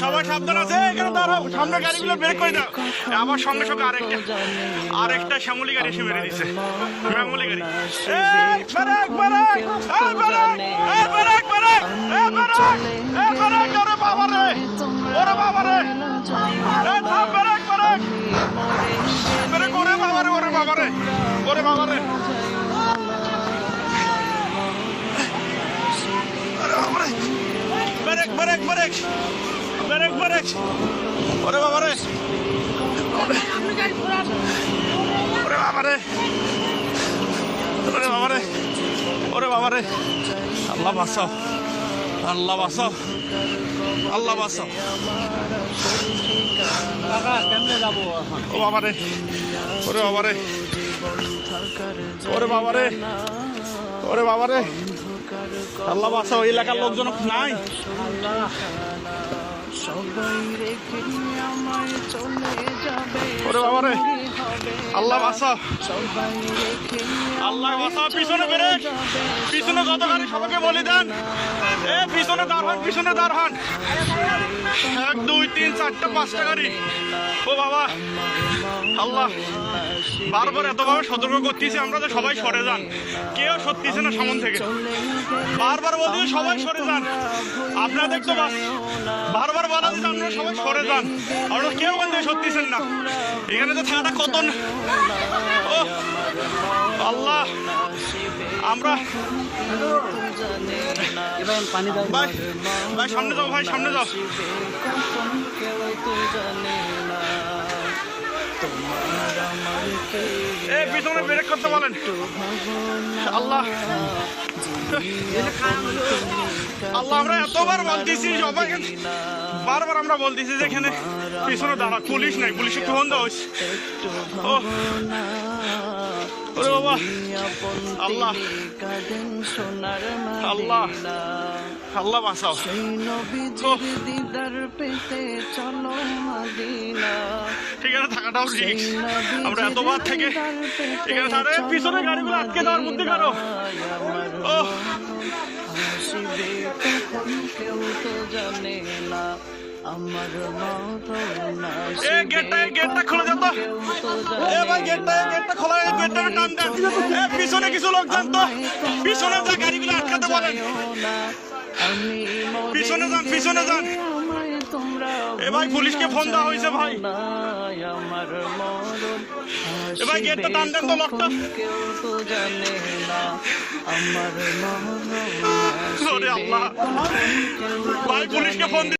সবাই সাবধান আছে এখানে দাঁড়াও সামনে গাড়িগুলো বের করে দাও। আবার সঙ্গে সঙ্গে আরেকটা আরেকটা শ্যামলি গাড়ি এসে মেরে দিছে। শ্যামলি গাড়ি। ওরে বাবা রে, brake, brake, brake, brake, brake, ওরে বাবা রে, ওরে বাবা রে, ওরে বাবা রে, ওরে বাবা রে, আল্লাহ বাঁচাও আল্লাহ বাঁচাও আল্লাহ বাঁচাও ও বাবা রে ওরে বাবা রে ওরে বাবা রে ওরে বাবা রে আল্লাহ বাসা ওই এলাকার লোকজন নাই। আল্লাহ আল্লাহ পিছনে বেরে পিছনে যত গাড়ি সবাইকে বলি দেন। হন, পিছনে দাঁড় হন। এক, দুই, তিন, চারটা, পাঁচটা গাড়ি। ও বাবা। আল্লাহ, বারবার এতভাবে সতর্ক করতেছি আমরা তো সবাই সরে যান। কেউ সত্যিছে না সামন থেকে। বারবার বলছি সবাই সরে যান। আপনাদের তো বাস বারবার বলা দিচ্ছে আপনারা সবাই সরে যান। আপনারা কেউ বলতে সত্যিছেন না। এখানে তো থাকাটা কত ও, আল্লাহ, আমরা ভাই ভাই, সামনে যাও, ভাই, সামনে যাও। এ, পিছনে ব্রেক করতে বলেন। আল্লাহ। আল্লাহ, আমরা এতবার বলতেছি সবাই বারবার আমরা বলতেছি যে এখানে পিছনে দাঁড়া, পুলিশ নাই, পুলিশে ফোন দেওয়া হয়েছে। আল্লাহ আল্লাহ। থাকাটাও আমরা এতবার থেকে এখানে পিছনে গাড়িগুলো আটকে দেওয়ার মধ্যে কারও। ও কেউ তো জানে না। আমার এ গেটটা গেটটা খুলে কেউ তো এ ভাই গেটটা গেটটা খোলা গেটটা টান দেন। এ পিছনে কিছু লোক যান তো পিছনে যা গাড়িগুলো আটকাতে বলেন। না আমি মরে পিছনে যান পিছনে যান। এ ভাই পুলিশকে ফোন দেওয়া হয়েছে ভাই। এ ভাই গেটটা টান দেন তো লকটা। আমার আল্লাহ। ভাই পুলিশকে ফোন